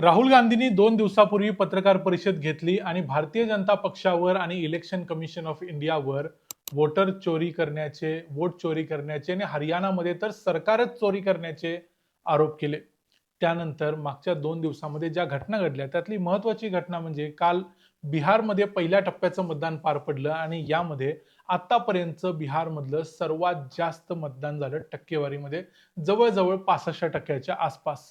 राहुल गांधींनी दोन दिवसापूर्वी पत्रकार परिषद घेतली आणि भारतीय जनता पक्षावर आणि इलेक्शन कमिशन ऑफ इंडियावर वोटर चोरी करण्याचे वोट चोरी करण्याचे आणि हरियाणामध्ये तर सरकारच चोरी करण्याचे आरोप केले. त्यानंतर मागच्या दोन दिवसामध्ये ज्या घटना घडल्या त्यातली महत्वाची घटना म्हणजे काल बिहारमध्ये पहिल्या टप्प्याचं मतदान पार पडलं आणि यामध्ये आतापर्यंत बिहारमधलं सर्वात जास्त मतदान झालं टक्केवारीमध्ये जवळजवळ पासष्ट टक्क्याच्या आसपास.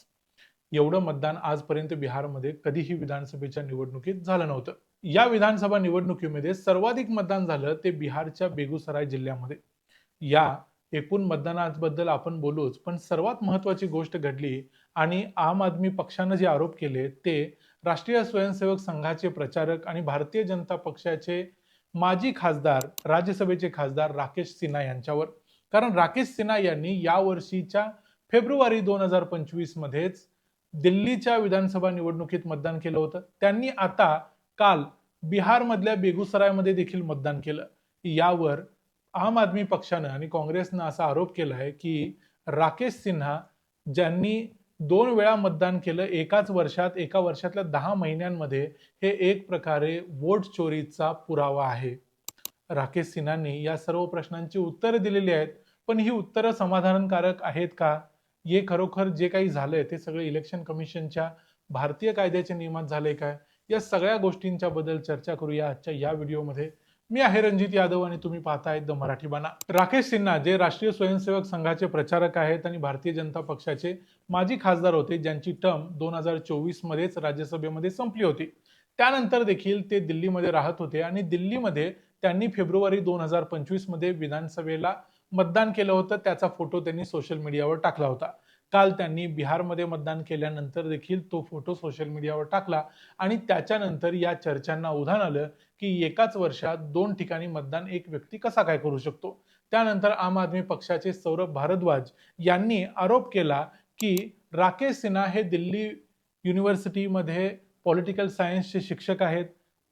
एवढं मतदान आजपर्यंत बिहारमध्ये कधीही विधानसभेच्या निवडणुकीत झालं नव्हतं. या विधानसभा निवडणुकीमध्ये सर्वाधिक मतदान झालं ते बिहारच्या बेगुसराय जिल्ह्यामध्ये. या एकूण मतदानाबद्दल आपण बोलूच पण सर्वात महत्वाची गोष्ट घडली आणि आम आदमी पक्षानं जे आरोप केले ते राष्ट्रीय स्वयंसेवक संघाचे प्रचारक आणि भारतीय जनता पक्षाचे माजी खासदार राज्यसभेचे खासदार राकेश सिन्हा यांच्यावर. कारण राकेश सिन्हा यांनी यावर्षीच्या फेब्रुवारी दोन हजार पंचवीस मध्येच दिल्लीच्या विधानसभा निवडणुकीत मतदान केलं होतं. त्यांनी आता काल बिहारमधल्या बेगुसरायमध्ये देखील मतदान केलं. यावर आम आदमी पक्षानं आणि काँग्रेसनं असा आरोप केला आहे की राकेश सिन्हा ज्यांनी दोन वेळा मतदान केलं एकाच वर्षात एका वर्षातल्या दहा महिन्यांमध्ये हे एक प्रकारे वोट चोरीचा पुरावा आहे. राकेश सिन्हांनी या सर्व प्रश्नांची उत्तरं दिलेली आहेत. पण ही उत्तरं समाधानकारक आहेत का? हे खरोखर जे काही झालंय ते सगळं इलेक्शन कमिशनच्या भारतीय कायद्याच्या नियमात झालंय काय? या सगळ्या गोष्टींच्या बद्दल चर्चा करूया आजच्या या व्हिडिओमध्ये. मी आहे रणजित यादव आणि तुम्ही पाहताय द मराठी बाणा. राकेश सिन्हा जे राष्ट्रीय स्वयंसेवक संघाचे प्रचारक आहेत आणि भारतीय जनता पक्षाचे माजी खासदार होते ज्यांची टर्म दोन हजार चोवीस मध्येच राज्यसभेमध्ये संपली होती. त्यानंतर देखील ते दिल्लीमध्ये राहत होते आणि दिल्लीमध्ये त्यांनी फेब्रुवारी दोन हजार पंचवीसमध्ये विधानसभेला मतदान केलं होतं त्याचा फोटो त्यांनी सोशल मीडियावर टाकला होता. काल त्यांनी बिहारमध्ये मतदान केल्यानंतर देखील तो फोटो सोशल मीडियावर टाकला आणि त्याच्यानंतर या चर्चांना उधाण आलं की एकाच वर्षात दोन ठिकाणी मतदान एक व्यक्ती कसा काय करू शकतो? त्यानंतर आम आदमी पक्षाचे सौरभ भारद्वाज यांनी आरोप केला की राकेश सिन्हा हे दिल्ली युनिव्हर्सिटीमध्ये पॉलिटिकल सायन्सचे शिक्षक आहेत.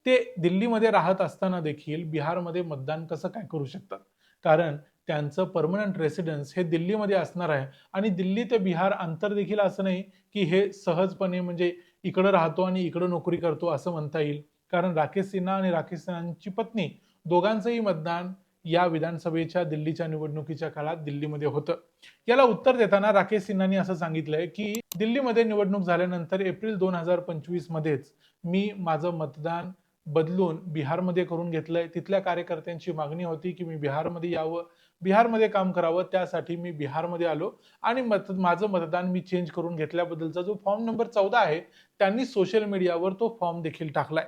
ते दिल्लीमध्ये राहत असताना देखील बिहारमध्ये मतदान कसं काय करू शकतात? कारण त्यांचं परमनंट रेसिडेन्स हे दिल्लीमध्ये असणार आहे. आणि दिल्ली ते बिहार अंतर देखील असं नाही की हे सहजपणे म्हणजे इकडं राहतो आणि इकडं नोकरी करतो असं म्हणता येईल. कारण राकेश सिन्हा आणि राकेश सिन्हांची पत्नी दोघांचंही मतदान या विधानसभेच्या दिल्लीच्या निवडणुकीच्या काळात दिल्लीमध्ये होतं. याला उत्तर देताना राकेश सिन्हानी असं सांगितलंय की दिल्लीमध्ये निवडणूक झाल्यानंतर एप्रिल दोन हजार पंचवीस मध्येच मी माझं मतदान बदलून बिहारमध्ये करून घेतलंय. तिथल्या कार्यकर्त्यांची मागणी होती की मी बिहारमध्ये यावं बिहारमध्ये काम करावं त्यासाठी मी बिहारमध्ये आलो. आणि मत माझं मतदान मी चेंज करून घेतल्याबद्दलचा जो फॉर्म नंबर चौदा आहे त्यांनी सोशल मीडियावर तो फॉर्म देखील टाकलाय.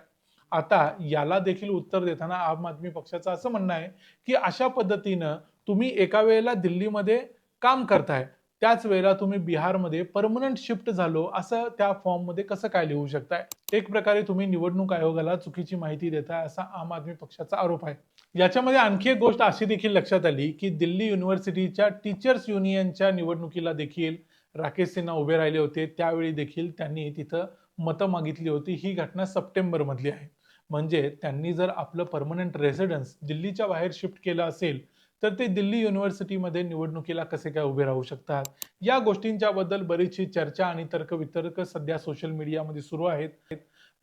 आता याला देखील उत्तर देताना आम आदमी पक्षाचं असं म्हणणं आहे की अशा पद्धतीनं तुम्ही एका वेळेला दिल्लीमध्ये काम करताय त्याच वेळेला तुम्ही बिहारमध्ये परमनंट शिफ्ट झालो असं त्या फॉर्ममध्ये कसं काय लिहू शकताय? एक प्रकारे तुम्ही निवडणूक आयोगाला चुकीची माहिती देताय असा आम आदमी पक्षाचा आरोप आहे. याच्यामध्ये आणखी एक गोष्ट अशी देखील लक्षात आली की दिल्ली युनिव्हर्सिटीच्या टीचर्स युनियनच्या निवडणुकीला देखील राकेश सिन्हा उभे राहिले होते. त्यावेळी देखील त्यांनी तिथं मतं मागितली होती. ही घटना सप्टेंबर मधली आहे. म्हणजे त्यांनी जर आपलं परमनंट रेसिडन्स दिल्लीच्या बाहेर शिफ्ट केलं असेल तर ते दिल्ली युनिव्हर्सिटीमध्ये निवडणुकीला कसे काय उभे राहू शकतात? या गोष्टींच्याबद्दल बरीचशी चर्चा आणि तर्कवितर्क सध्या सोशल मीडियामध्ये सुरू आहेत.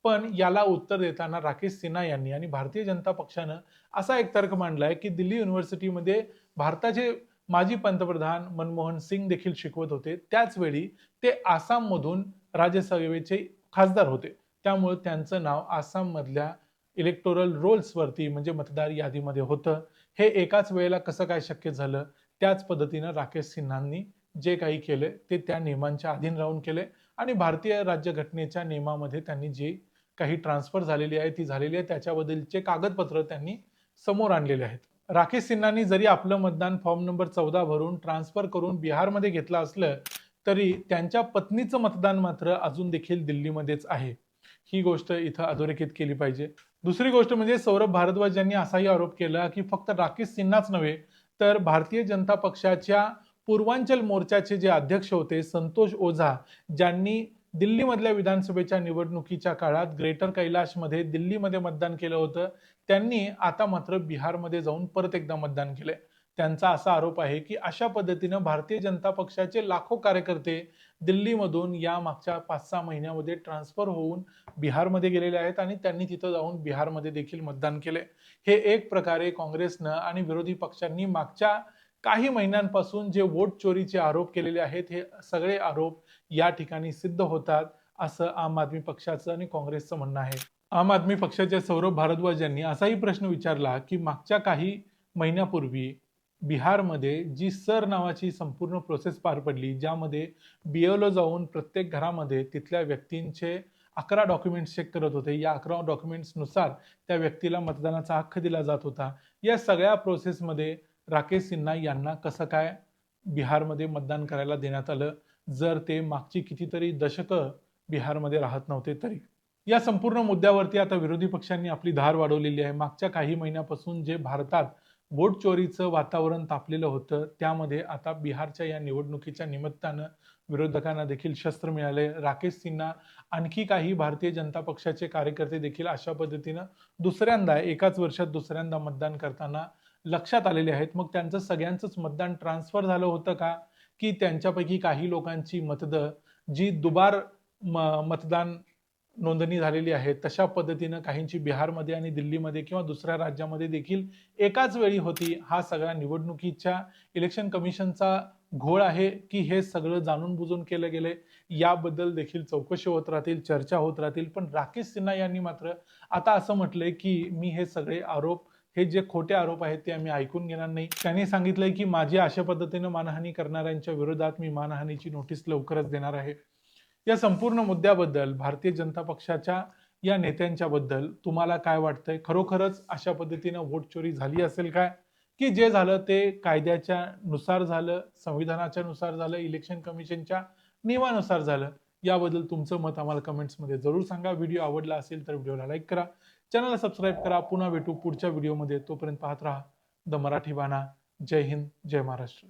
पण याला उत्तर देताना राकेश सिन्हा यांनी आणि भारतीय जनता पक्षानं असा एक तर्क मांडला आहे की दिल्ली युनिव्हर्सिटीमध्ये भारताचे माजी पंतप्रधान मनमोहन सिंग देखील शिकवत होते. त्याच वेळी ते आसाममधून राज्यसभेचे खासदार होते. त्यामुळे त्यांचं नाव आसाममधल्या इलेक्टोरल रोल्सवरती म्हणजे मतदार यादीमध्ये होतं. हे एकाच वेळेला कसं काय शक्य झालं? त्याच पद्धतीनं राकेश सिन्हांनी जे काही केले ते त्या नियमांच्या अधीन राहून केले आणि भारतीय राज्यघटनेच्या नियमामध्ये त्यांनी जी काही ट्रान्सफर झालेली आहे ती झालेली आहे. त्याच्याबद्दलचे कागदपत्र त्यांनी समोर आणलेले आहेत. राकेश सिन्हांनी जरी आपलं मतदान फॉर्म नंबर चौदा भरून ट्रान्सफर करून बिहारमध्ये घेतलं असलं तरी त्यांच्या पत्नीचं मतदान मात्र अजून देखील दिल्लीमध्येच आहे. ही गोष्ट इथं अधोरेखित केली पाहिजे. दुसरी गोष्ट म्हणजे सौरभ भारद्वाज यांनी असाही आरोप केला की फक्त राकेश सिन्हाच नव्हे तर भारतीय जनता पक्षाच्या पूर्वांचल मोर्चाचे जे अध्यक्ष होते संतोष ओझा ज्यांनी दिल्लीमधल्या विधानसभेच्या निवडणुकीच्या काळात ग्रेटर कैलाशमध्ये दिल्लीमध्ये मतदान केलं होतं. त्यांनी आता मात्र बिहारमध्ये जाऊन परत एकदा मतदान केलंय. त्यांचा असा आरोप आहे की अशा पद्धतीनं भारतीय जनता पक्षाचे लाखो कार्यकर्ते दिल्लीमधून या मागच्या पाच सहा महिन्यामध्ये ट्रान्सफर होऊन बिहारमध्ये गेलेले आहेत आणि त्यांनी तिथं जाऊन बिहारमध्ये देखील मतदान केले हे एक प्रकारे काँग्रेसनं आणि विरोधी पक्षांनी मागच्या काही महिन्यांपासून जे वोट चोरीचे आरोप केलेले आहेत हे सगळे आरोप या ठिकाणी सिद्ध होतात असं आम आदमी पक्षाचं आणि काँग्रेसचं म्हणणं आहे. आम आदमी पक्षाचे सौरभ भारद्वाज यांनी असाही प्रश्न विचारला की मागच्या काही महिन्यापूर्वी बिहारमध्ये जी सर नावाची संपूर्ण प्रोसेस पार पडली ज्यामध्ये बीएलओ जाऊन प्रत्येक घरामध्ये तिथल्या व्यक्तींचे अकरा डॉक्युमेंट्स चेक करत होते या अकरा डॉक्युमेंट्सनुसार त्या व्यक्तीला मतदानाचा हक्क दिला जात होता. या सगळ्या प्रोसेसमध्ये राकेश सिन्हा यांना कसं काय बिहारमध्ये मतदान करायला देण्यात आलं? जर ते मागची कितीतरी दशकं बिहारमध्ये राहत नव्हते तरी. या संपूर्ण मुद्द्यावरती आता विरोधी पक्षांनी आपली धार वाढवलेली आहे. मागच्या काही महिन्यापासून जे भारतात वोट चोरीचं वातावरण तापलेलं होतं त्यामध्ये आता बिहारच्या या निवडणुकीच्या निमित्तानं विरोधकांना देखील शस्त्र मिळाले. राकेश सिन्हा आणखी काही भारतीय जनता पक्षाचे कार्यकर्ते देखील अशा पद्धतीनं दुसऱ्यांदा एकाच वर्षात दुसऱ्यांदा मतदान करताना लक्षात आलेले आहेत. मग त्यांचं सगळ्यांचंच मतदान ट्रान्सफर झालं होतं का? की त्यांच्यापैकी काही लोकांची मतदं जी दुबार म मतदान नोंदणी झालेली आहे तशा पद्धतीनं काहींची बिहारमध्ये आणि दिल्लीमध्ये किंवा दुसऱ्या राज्यामध्ये देखील एकाच वेळी होती हा सगळा निवडणुकीच्या इलेक्शन कमिशनचा घोळ आहे की हे सगळं जाणून बुजून केलं गेले याबद्दल देखील चौकशी होत राहतील चर्चा होत राहतील. पण राकेश सिन्हा यांनी मात्र आता असं म्हटलंय की मी हे सगळे आरोप हे जे खोटे आरोप आहेत ते आम्ही ऐकून घेणार नाही. त्यांनी सांगितलंय की माझी अशा पद्धतीनं मानहानी करणाऱ्यांच्या विरोधात मी मानहानीची नोटीस लवकरच देणार आहे. या संपूर्ण मुद्द्याबद्दल भारतीय जनता पक्षाच्या या नेत्यांच्या बद्दल तुम्हाला काय वाटतंय? खरोखरच अशा पद्धतीनं वोट चोरी झाली असेल काय? की जे झालं ते कायद्याच्या नुसार झालं संविधानाच्या नुसार झालं इलेक्शन कमिशनच्या नियमानुसार झालं? याबद्दल तुमचं मत आम्हाला कमेंट्समध्ये जरूर सांगा. व्हिडिओ आवडला असेल तर व्हिडिओला लाईक करा. चॅनलला सबस्क्राईब करा. पुन्हा भेटू पुढच्या व्हिडिओमध्ये. तोपर्यंत पाहत राहा. द मराठी बाणा. जय हिंद. जय महाराष्ट्र.